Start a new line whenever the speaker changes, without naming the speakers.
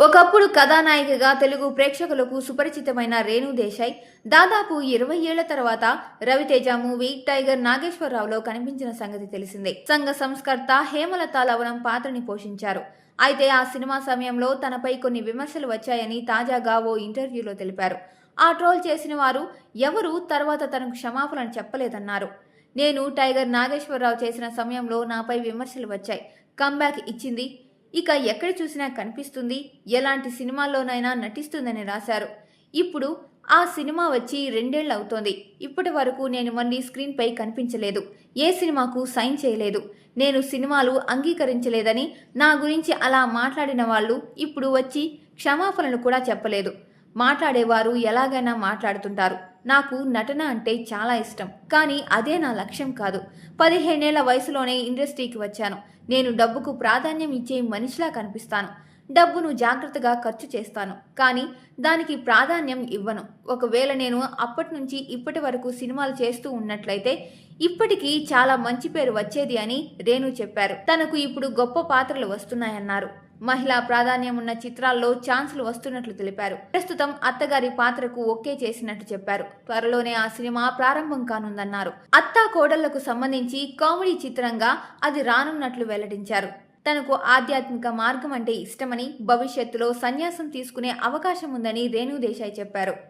ఒకప్పుడు కథానాయికగా తెలుగు ప్రేక్షకులకు సుపరిచితమైన రేణు దేశాయ్ దాదాపు ఇరవై ఏళ్ళ తర్వాత రవితేజ మూవీ టైగర్ నాగేశ్వరరావులో కనిపించిన సంగతి తెలిసిందే. సంఘ సంస్కర్త హేమలత లవణం పాత్రని పోషించారు. అయితే ఆ సినిమా సమయంలో తనపై కొన్ని విమర్శలు వచ్చాయని తాజాగా ఓ ఇంటర్వ్యూలో తెలిపారు. ఆ ట్రోల్ చేసిన వారు ఎవరు తర్వాత తనకు క్షమాపణ చెప్పలేదన్నారు. నేను టైగర్ నాగేశ్వరరావు చేసిన సమయంలో నాపై విమర్శలు వచ్చాయి. కంబ్యాక్ ఇచ్చింది ఇక ఎక్కడ చూసినా కనిపిస్తుంది ఎలాంటి సినిమాల్లోనైనా నటిస్తుందని రాశారు. ఇప్పుడు ఆ సినిమా వచ్చి రెండేళ్ళు అవుతోంది ఇప్పటి వరకు నేను మళ్ళీ స్క్రీన్పై కనిపించలేదు. ఏ సినిమాకు సైన్ చేయలేదు. నేను సినిమాలు అంగీకరించలేదని నా గురించి అలా మాట్లాడిన వాళ్ళు ఇప్పుడు వచ్చి క్షమాపణలు కూడా చెప్పలేదు. మాట్లాడేవారు ఎలాగైనా మాట్లాడుతుంటారు. నాకు నటన అంటే చాలా ఇష్టం. కానీ అదే నా లక్ష్యం కాదు. పదిహేనేళ్ళ వయసులోనే ఇండస్ట్రీకి వచ్చాను. నేను డబ్బుకు ప్రాధాన్యం ఇచ్చే మనిషిలా కనిపిస్తాను. డబ్బును జాగ్రత్తగా ఖర్చు చేస్తాను. కానీ దానికి ప్రాధాన్యం ఇవ్వను. ఒకవేళ నేను అప్పటి నుంచి ఇప్పటి వరకు సినిమాలు చేస్తూ ఉన్నట్లయితే ఇప్పటికీ చాలా మంచి పేరు వచ్చేది అని రేణు చెప్పారు. తనకు ఇప్పుడు గొప్ప పాత్రలు వస్తున్నాయన్నారు. మహిళా ప్రాధాన్యం ఉన్న చిత్రాల్లో ఛాన్సులు వస్తున్నట్లు తెలిపారు. ప్రస్తుతం అత్తగారి పాత్రకు ఓకే చేసినట్టు చెప్పారు. త్వరలోనే ఆ సినిమా ప్రారంభం కానుందన్నారు. అత్తా కోడళ్ళకు సంబంధించి కామెడీ చిత్రంగా అది రానున్నట్లు వెల్లడించారు. తనకు ఆధ్యాత్మిక మార్గం అంటే ఇష్టమని భవిష్యత్తులో సన్యాసం తీసుకునే అవకాశం ఉందని రేణు దేశాయ్ చెప్పారు.